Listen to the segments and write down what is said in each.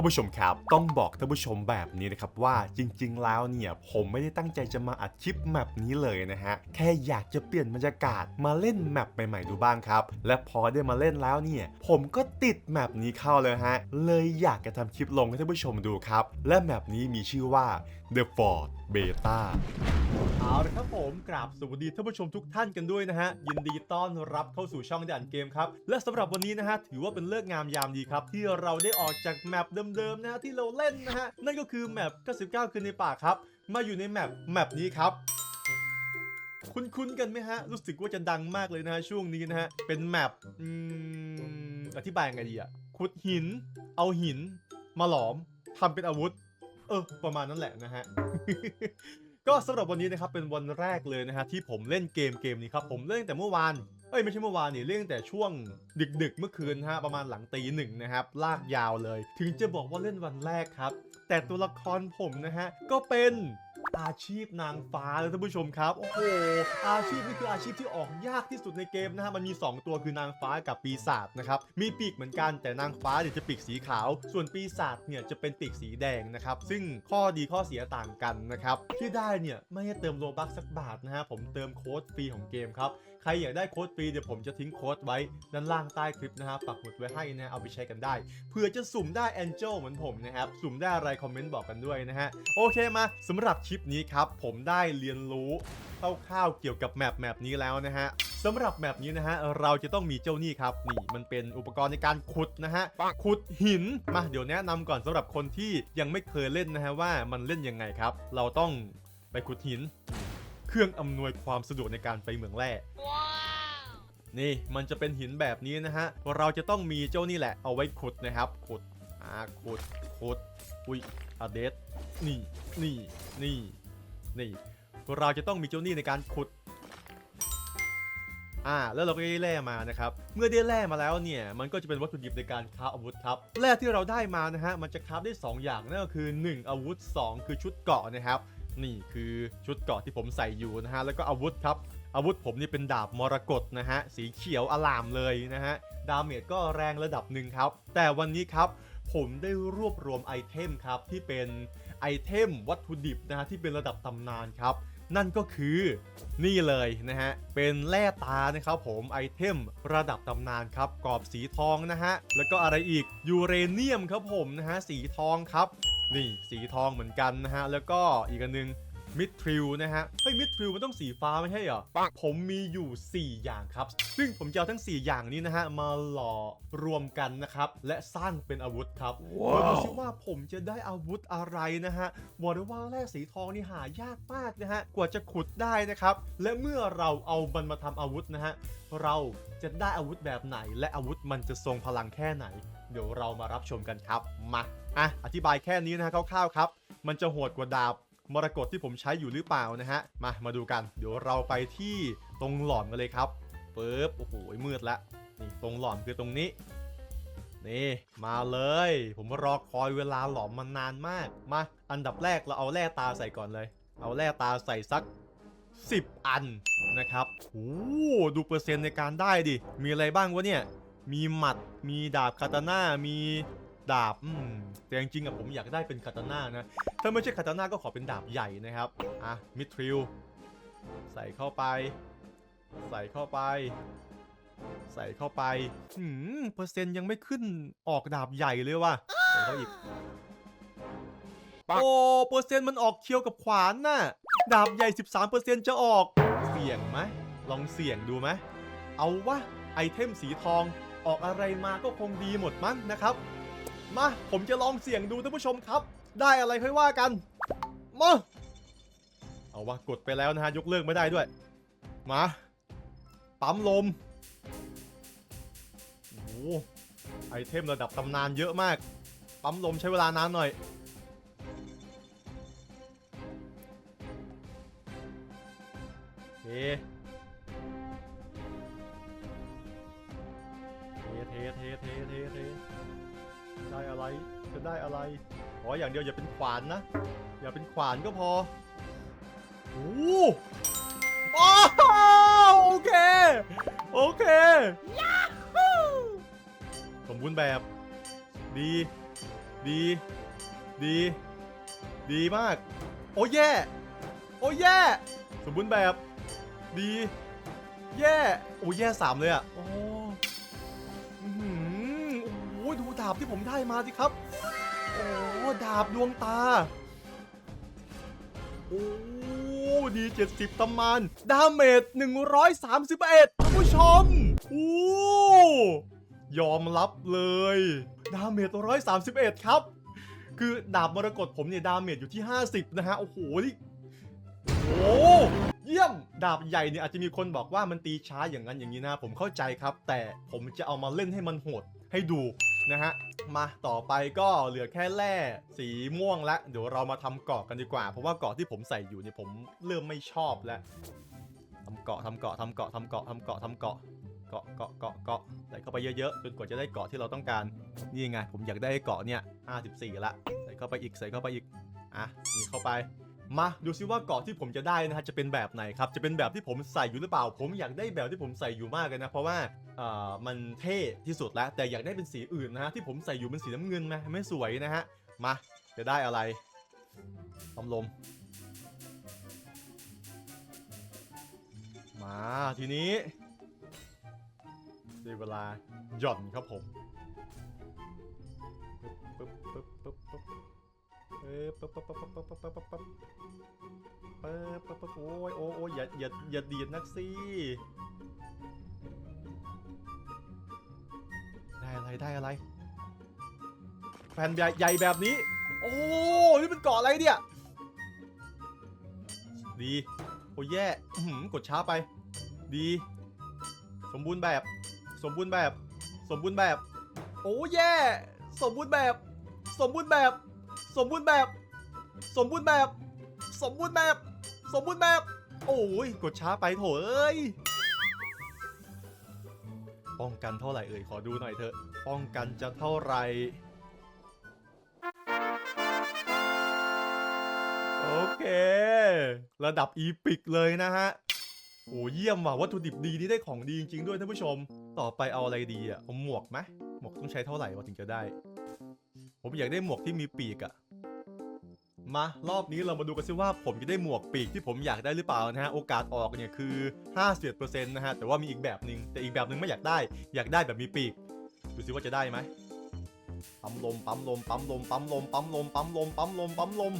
านผู้ชมครับ ต้องบอกท่านผู้ชมแบบนี้นะครับว่าจริง ๆ แล้วเนี่ยผมไม่ได้ตั้งใจจะมาอัดคลิปแมปนี้เลยนะฮะแค่อยากจะเปลี่ยนบรรยากาศมาเล่นแมปใหม่ๆดูบ้างครับ และพอได้มาเล่นแล้วเนี่ยผมก็ติดแมปนี้เข้าเลยฮะเลยอยากจะทำคลิปลงให้ท่านผู้ชมดูครับ และแมปนี้มีชื่อว่า The Ford Beta เอาละครับผมกราบสวัสดีท่านผู้ชมทุกท่านกันด้วยนะฮะ ยินดีต้อนรับเข้าสู่ช่องด่านเกมครับ และสำหรับวันนี้นะฮะ ถือว่าเป็นเลิกงามยามดีครับ ที่เราได้ออกจากแมปเดิมๆนะฮะ ที่เราเล่นนะฮะ นั่นก็คือแมป 99 คืนในป่าครับ มาอยู่ในแมปแมปนี้ครับคุ้นๆกันไหมฮะ รู้สึกว่าจะดังมากเลยนะฮะ ช่วงนี้นะฮะ เป็นแมปอืมอธิบายยังไงดีอะขุดหิน เอาหิน มาหลอมทำเป็นอาวุธ เออ ประมาณนั้นแหละนะฮะ ก็สำหรับวันนี้นะครับเป็นวันแรกเลยนะฮะที่ผมเล่นเกมเกมนี้ครับผมเล่นแต่เมื่อวานเอ้ยไม่ใช่เมื่อวานนี่เล่นแต่ช่วงดึกๆ เมื่อคืนฮะประมาณหลังตีหนึ่งนะครับลากยาวเลย ถึงจะบอกว่าเล่นวันแรกครับ แต่ตัวละครผมนะฮะก็เป็น อาชีพนางฟ้าเลยท่านผู้ชมครับ โอ้โห อาชีพนี้คืออาชีพที่ออกยากที่สุดในเกมนะฮะ มันมี 2 ตัวคือนางฟ้ากับปีศาจนะครับ มีปีกเหมือนกันแต่นางฟ้าเนี่ยจะปีกสีขาว ส่วนปีศาจเนี่ยจะเป็นปีกสีแดงนะครับ ซึ่งข้อดีข้อเสียต่างกันนะครับ ที่ได้เนี่ยไม่ได้เติมโลบักสักบาทนะฮะ ผมเติมโค้ดฟรีของเกมครับ ใครอยากได้โค้ดฟรีเดี๋ยวผมจะทิ้งโค้ดไว้ด้านล่างใต้คลิปนะฮะปักหมุดไว้ให้นะเอาไปใช้กันได้เพื่อจะสุ่มได้ Angel เหมือนผมนะครับสุ่มได้อะไรคอมเมนต์บอกกันด้วยนะฮะโอเคมาสำหรับคลิปนี้ครับผมได้เรียนรู้คร่าวๆเกี่ยวกับแมปแมปนี้แล้วนะฮะสำหรับแมปนี้นะฮะเราจะต้องมีเจ้านี่ครับนี่มันเป็นอุปกรณ์ในการขุดนะฮะขุดหินมาเดี๋ยวแนะนำก่อนสำหรับคนที่ยังไม่เคยเล่นนะฮะว่ามันเล่นยังไงครับ เราต้องไปขุดหิน เครื่องอำนวยความสะดวกในการไปเหมืองแร่นี่มันจะเป็นหินแบบนี้นะฮะ เราจะต้องมีเจ้านี่แหละเอาไว้ขุดนะครับ ขุดอ่าขุดขุดอุ้ยอาเดสนี่นี่นี่นี่เราจะต้องมีเจ้านี่ในการขุดอ่าแล้วเราก็ได้แร่มานะครับ เมื่อได้แร่มาแล้วเนี่ย มันก็จะเป็นวัตถุดิบในการคราฟอาวุธครับ แร่ที่เราได้มานะฮะ มันจะคราฟได้ 2 อย่างนั่นก็คือ 1 อาวุธ 2 คือชุดเกราะนะครับ นี่คือชุดเกราะที่ผมใส่อยู่นะฮะ แล้วก็อาวุธครับ อาวุธผมนี่เป็นดาบมรกตนะฮะ สีเขียวอลามเลยนะฮะ ดาเมจก็แรงระดับหนึ่งครับ แต่วันนี้ครับผมได้รวบรวมไอเทมครับ ที่เป็นไอเทมวัตถุดิบนะฮะที่เป็นระดับตำนานครับ นั่นก็คือนี่เลยนะฮะ เป็นแร่ตานะครับผมไอเทมระดับตำนานครับกรอบสีทองนะฮะ แล้วก็อะไรอีกยูเรเนียมครับผมนะฮะสีทองครับ นี่สีทองเหมือนกันนะฮะ แล้วก็อีกอันนึงมิดทริลนะฮะ เฮ้ยมิดทริลมันต้องสีฟ้าไม่ใช่เหรอ ผมมีอยู่ 4 อย่างครับ ซึ่งผมจะเอาทั้ง 4 อย่างนี้นะฮะ มาหล่อรวมกันนะครับ และสร้างเป็นอาวุธครับมาดูซิว่าผมจะได้อาวุธอะไรนะฮะบอกเลยว่าแร่สีทองนี่หายากมากนะฮะ กว่าจะขุดได้นะครับ และเมื่อเราเอามันมาทำอาวุธนะฮะ เราจะได้อาวุธแบบไหน และอาวุธมันจะทรงพลังแค่ไหน เดี๋ยวเรามารับชมกันครับมาอะอธิบายแค่นี้นะฮะคร่าวๆครับ มันจะโหดกว่าดาบมรกตที่ผมใช้อยู่หรือเปล่านะฮะมามาดูกัน เดี๋ยวเราไปที่ตรงหลอมกันเลยครับปึ๊บโอ้โหมืดละนี่ตรงหลอมคือตรงนี้นี่มาเลย ผมรอคอยเวลาหลอมมานานมากมาอันดับแรกเราเอาแร่ตาใส่ก่อนเลย เอาแร่ตาใส่สัก 10 อันนะครับโอ้ดูเปอร์เซ็นต์ในการได้ดิ มีอะไรบ้างวะเนี่ย มีหมัด มีดาบคาตาน่า มีดาบอืมแต่จริงๆอะผมอยากได้เป็นคาตาน่านะ ถ้าไม่ใช่คาตาน่าก็ขอเป็นดาบใหญ่นะครับ อะ มิทริล ใส่เข้าไป ใส่เข้าไป ใส่เข้าไปหืมเปอร์เซ็นต์ยังไม่ขึ้นออกดาบใหญ่เลยว่ะใส่เข้าอีกโอ้ เปอร์เซ็นต์มันออกเคียวกับขวานน่ะ ดาบใหญ่ 13%จะออก เสี่ยงไหม ลองเสี่ยงดูไหม เอาวะ ไอเทมสีทอง ออกอะไรมาก็คงดีหมดมั้งนะครับ มาผมจะลองเสี่ยงดูท่านผู้ชมครับ ได้อะไรค่อยว่ากัน มา เอาวะกดไปแล้วนะฮะยกเลิกไม่ได้ด้วย มา ปั๊มลม โอ้ไอเทมระดับตำนานเยอะมาก ปั๊มลมใช้เวลานานหน่อยเทเท จะได้อะไร ขออย่างเดียวอย่าเป็นขวานนะ อย่าเป็นขวานก็พอโอ้โหอ้โอเค โอเคสมบูรณ์แบบ ดี ดี ดี ดีมาก โอ้แย่ โอ้แย่ สมบูรณ์แบบ ดี แย่ โอ้แย่สามเลยอะ โอ้าบที่ผมได้มาสิครับ โอ้ดาบดวงตา โอ้ดี70ตำมานดาเมจ131ท่านผู้ชมโอ้ยอมรับเลย ดาเมจ131ครับ คือดาบมรกตผมเนี่ยดาเมจอยู่ที่50นะฮะ โอ้โหนี่โอ้เยี่ยม ดาบใหญ่เนี่ยอาจจะมีคนบอกว่ามันตีช้าอย่างนั้นอย่างนี้นะ ผมเข้าใจครับ แต่ผมจะเอามาเล่นให้มันโหดให้ดู นะฮะมาต่อไปก็เหลือแค่แร่สีม่วงละเดี๋ยวเรามาทำเกาะกันดีกว่า เพราะว่าเกาะที่ผมใส่อยู่เนี่ยผมเริ่มไม่ชอบแล้วทำเกาะทำเกาะทำเกาะทำเกาะทำเกาะทำเกาะเกาะเกาะเกาะเกาะใส่เข้าไปเยอะๆจนกว่าจะได้เกาะที่เราต้องการนี่ไงผมอยากได้เกาะเนี่ย54ละใส่เข้าไปอีกใส่เข้าไปอีกอะนี่เข้าไป มาดูซิว่าเกาะที่ผมจะได้นะฮะจะเป็นแบบไหนครับจะเป็นแบบที่ผมใส่อยู่หรือเปล่า ผมอยากได้แบบที่ผมใส่อยู่มากเลยนะ เพราะว่าเอ่อมันเท่ที่สุดแล้ว แต่อยากได้เป็นสีอื่นนะฮะที่ผมใส่อยู่เป็นสีน้ำเงินไหมไม่สวยนะฮะมาจะได้อะไรตำลมมาทีนี้ได้เวลาหย่อนครับผมปึ๊บปึ๊บปึ๊บปึ๊บ ปึ๊บปึ๊บปึ๊บปึ๊บปึ๊บปึ๊บปึ๊บปึ๊บปึ๊บปึ๊บปึ๊บโอ้ยโอ้ยโอ้ยอย่าอย่าอย่าดีดนักสิได้อะไรได้อะไรแผ่นใหญ่ใหญ่แบบนี้ โอ้นี่เป็นเกาะอะไรเนี่ยดีโอ้ยแย่หือกดช้าไป ดี สมบูรณ์แบบ สมบูรณ์แบบ สมบูรณ์แบบ โอ้แย่ สมบูรณ์แบบ สมบูรณ์แบบ สมบูรณ์แบบ สมบูรณ์แบบ สมบูรณ์แบบ สมบูรณ์แบบ โอ้ยกดช้าไปโถเอ้ย ป้องกันเท่าไหร่เอ่ยขอดูหน่อยเถอะ ป้องกันจะเท่าไหร่โอเค ระดับอีพิกเลยนะฮะโอ้เยี่ยมว่ะวัตถุดิบดีนี่ได้ของดีจริงๆด้วยท่านผู้ชม ต่อไปเอาอะไรดีอะผมหมวกไหมหมวกต้องใช้เท่าไหร่วะถึงจะได้ ผมอยากได้หมวกที่มีปีกอะ มารอบนี้เรามาดูกันซิว่าผมจะได้หมวกปีกที่ผมอยากได้หรือเปล่านะฮะโอกาสออกเนี่ยคือ 51%นะฮะแต่ว่ามีอีกแบบหนึ่งแต่อีกแบบหนึ่งไม่อยากได้ อยากได้แบบมีปีก ดูซิว่าจะได้ไหมปั๊มลมปั๊มลมปั๊มลมปั๊มลมปั๊มลมปั๊มลมปั๊มลมปั๊มลม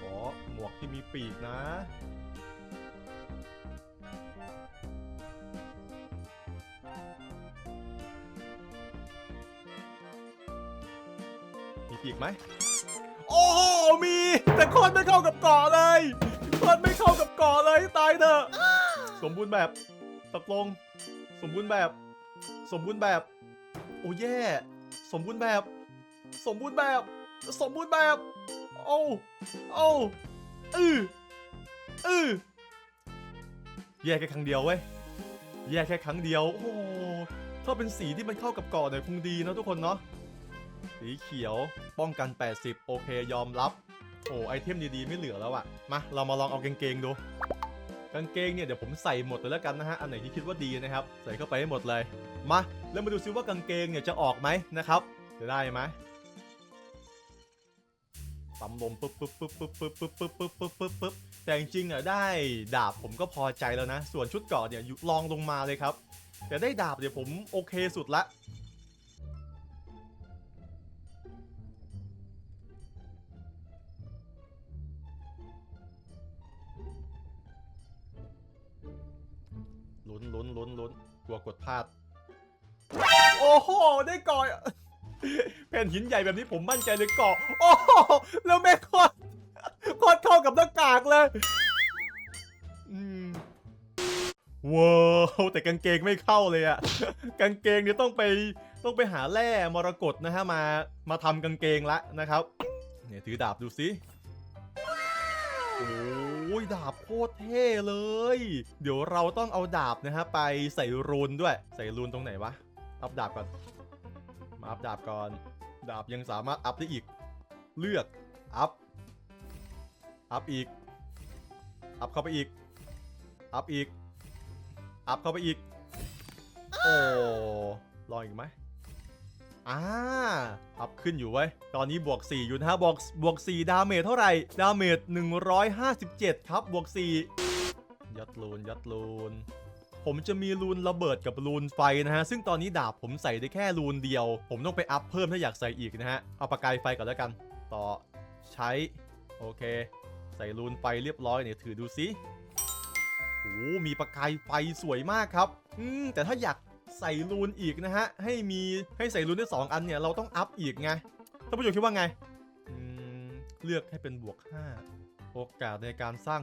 ขอหมวกที่มีปีกนะ มีกไหมโอ้โหมีแต่โคตรไม่เข้ากับเกาะเลยโคตรไม่เข้ากับเกาะเลยตายเถอะสมบูรณ์แบบตกลง สมบูรณ์แบบ สมบูรณ์แบบ โอ้แย่ สมบูรณ์แบบ สมบูรณ์แบบ สมบูรณ์แบบโอ้โอ้อืออือแย่แค่ครั้งเดียวเว้ยแย่แค่ครั้งเดียว โอ้ถ้าเป็นสีที่มันเข้ากับเกาะหน่อยคงดีนะทุกคนเนาะ สีเขียว ป้องกัน 80 โอเคยอมรับ โอ้ไอเทมดีๆ ไม่เหลือแล้วอะมาเรามาลองเอากางเกงดู กางเกงเนี่ยเดี๋ยวผมใส่หมดเลยแล้วกันนะฮะ อันไหนที่คิดว่าดีนะครับ ใส่เข้าไปให้หมดเลย มา แล้วมาดูซิว่ากางเกงเนี่ยจะออกไหมนะครับ จะได้ไหมปั๊มลมปึ๊บปึ๊บปึ๊บปึ๊บปึ๊บปึ๊บปึ๊บปึ๊บปึ๊บปึ๊บปึ๊บแต่จริงๆอะได้ดาบผมก็พอใจแล้วนะ ส่วนชุดเกราะเนี่ยลองลงมาเลยครับ แต่ได้ดาบเดี๋ยวผมโอเคสุดละ ลุ้นลุ้นกลัวกดพลาด โอ้โห ได้ก่อนแผ่นหินใหญ่แบบนี้ผมมั่นใจเลยเกาะ โอ้โห แล้วแม่คตรโคตรเข้ากับหน้ากากเลยว้าวแต่กางเกงไม่เข้าเลยอะกางเกงเนี่ยต้องไปต้องไปหาแร่มรกตนะฮะมามาทำกางเกงละนะครับ เนี่ยถือดาบดูสิ โอ้ยดาบโคตรเท่เลย เดี๋ยวเราต้องเอาดาบนะฮะไปใส่รูนด้วย ใส่รูนตรงไหนวะ อัพดาบก่อน มาอัพดาบก่อน ดาบยังสามารถอัพได้อีก เลือก อัพ อัพอีก อัพเข้าไปอีก อัพอีก อัพเข้าไปอีก โอ้รออีกไหม อ่าอัพขึ้นอยู่ไว้ ตอนนี้บวก4อยู่นะฮะบวกบวก4ดาเมจเท่าไหร่ ดาเมจ157 ครับบวก4ยัดลูนยัดลูน ผมจะมีรูนระเบิดกับรูนไฟนะฮะ ซึ่งตอนนี้ดาบผมใส่ได้แค่รูนเดียว ผมต้องไปอัพเพิ่มถ้าอยากใส่อีกนะฮะ เอาประกายไฟก่อนแล้วกัน ต่อใช้ โอเค ใส่รูนไฟเรียบร้อยเนี่ยถือดูซิโอ้มีประกายไฟสวยมากครับ อืมแต่ถ้าอยาก ใส่รูนอีกนะฮะ ให้มีให้ใส่รูนได้สองอันเนี่ย เราต้องอัพอีกไงท่านผู้ชมคิดว่าไงเลือกให้เป็นบวก 5 โอกาสในการสร้าง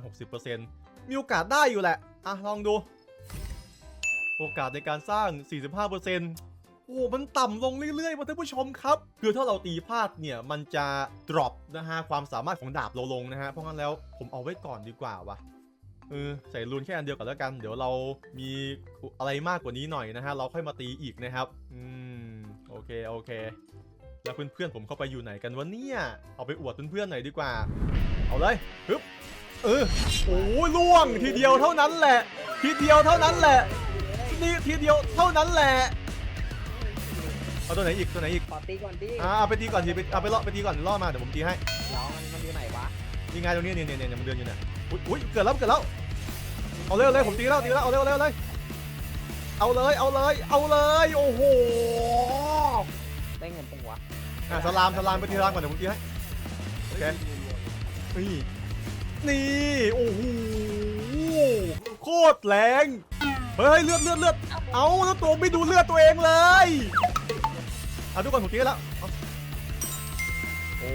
60%มีโอกาสได้อยู่แหละ อะ ลองดู โอกาสในการสร้าง 45%โอ้ มันต่ำลงเรื่อยๆมาท่านผู้ชมครับ คือถ้าเราตีพลาดเนี่ย มันจะ drop นะฮะ ความสามารถของดาบเราลงนะฮะ เพราะงั้นแล้วผมเอาไว้ก่อนดีกว่าวะ เออใส่รูนแค่อันเดียวก่อนแล้วกัน เดี๋ยวเรามีอะไรมากกว่านี้หน่อยนะฮะ เราค่อยมาตีอีกนะครับ อืม โอเค โอเค แล้วเพื่อนๆผมเข้าไปอยู่ไหนกันวะเนี่ย เอาไปอวดเพื่อนๆหน่อยดีกว่า เอาเลยฮึบเออ โอ้ยล่วงทีเดียวเท่านั้นแหละ ทีเดียวเท่านั้นแหละ นี่ทีเดียวเท่านั้นแหละ เอาตัวไหนอีกตัวไหนอีก ขอตีก่อนดิอ่าเอาไปตีก่อนทีไปเอาไปล่อไปตีก่อนล่อมาเดี๋ยวผมตีให้ น้องมันมันอยู่ไหนวะ นี่ไงตรงนี้เนี่ยเนี่ยเนี่ยมันเดินอยู่เนี่ย อุ๊ยอุ้ยเกิดแล้วเกิดแล้วเอาเลยเอาเลยผมตีแล้วตีแล้วเอาเลยเอาเลยเอาเลยเอาเลยเอาเลยเอาเลยโอ้โหได้เงินปังวะอะสลามสลามไปทีสลามก่อนเดี๋ยวผมตีให้โอเคนี่นี่โอ้โหโคตรแรงเฮ้ยเลือดเลือดเลือดเอาแล้วตัวไม่ดูเลือดตัวเองเลยเอาทุกคนผมตีให้แล้วเอาโอ้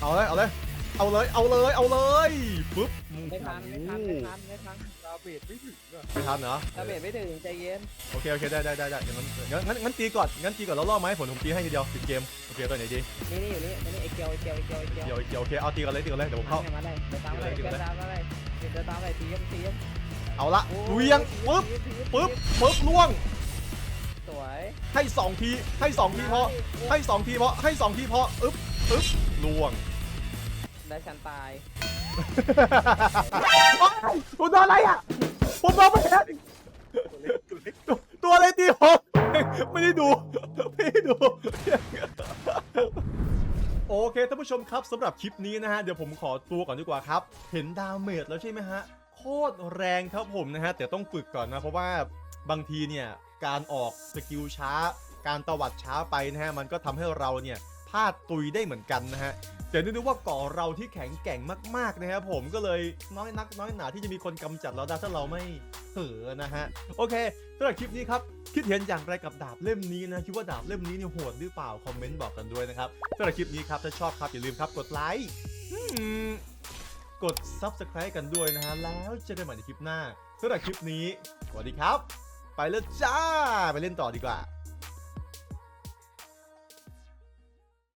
เอาเลยเอาเลย เอาเลยเอาเลยเอาเลยปึ๊บไม่ทันไม่ทันไม่ทันไม่ทันดาเบดไม่ถึงอะไม่ทันเหรอดาเบดไม่ถึงใจเย็นโอเคโอเคได้ได้ได้ได้เดี๋ยวงั้นงั้นงั้นงั้นตีก่อนงั้นตีก่อนแล้วล่อไหมาให้ผลผมตีให้ทีเดียวปิดเกมโอเคตัวไหนดีนี่นี่อยู่นี่นี่ไอเกียวไอเกียวไอเกียวไอเกียวเดี๋ยวเดี๋ยวโอเคเอาตีก่อนเลยตีก่อนเลยเดี๋ยวผมเข้ามาได้เดินตามอะไรเดินตามอะไรเดินตามอะไรตีกันตีกันเอาละเวียงปึ๊บปึ๊บปึ๊บล่วงสวยให้สองทีให้สองทีพอให้สองทีพอให้สองทีพออึ๊บอึ๊บล่วง ได้ฉันตาย ผมโดนอะไรอะผมมองไม่เห็นตัวตัวอะไรตีผมไม่ได้ดู ไม่ได้ดู โอเคท่านผู้ชมครับสำหรับคลิปนี้นะฮะ เดี๋ยวผมขอตัวก่อนดีกว่าครับ เห็นดาเมจแล้วใช่ไหมฮะ โคตรแรงครับผมนะฮะ แต่ต้องฝึกก่อนนะ เพราะว่าบางทีเนี่ย การออกสกิลช้า การตวัดช้าไปนะฮะ มันก็ทำให้เราเนี่ยพลาดตุยได้เหมือนกันนะฮะ แต่นึกว่าก่อเราที่แข็งแกร่งมากๆนะครับผมก็เลยน้อยนักน้อยหนาที่จะมีคนกำจัดเราได้ถ้าเราไม่เห่อนะฮะโอเคสำหรับคลิปนี้ครับคิดเห็นอย่างไรกับดาบเล่มนี้นะคิดว่าดาบเล่มนี้เนี่ยโหดหรือเปล่าคอมเมนต์บอกกันด้วยนะครับสำหรับคลิปนี้ครับถ้าชอบครับอย่าลืมครับกดไลค์กด Subscribe กันด้วยนะฮะแล้วเจอกันใหม่ในคลิปหน้าสำหรับคลิปนี้สวัสดีครับ ไปแล้วจ้าไปเล่นต่อดีกว่า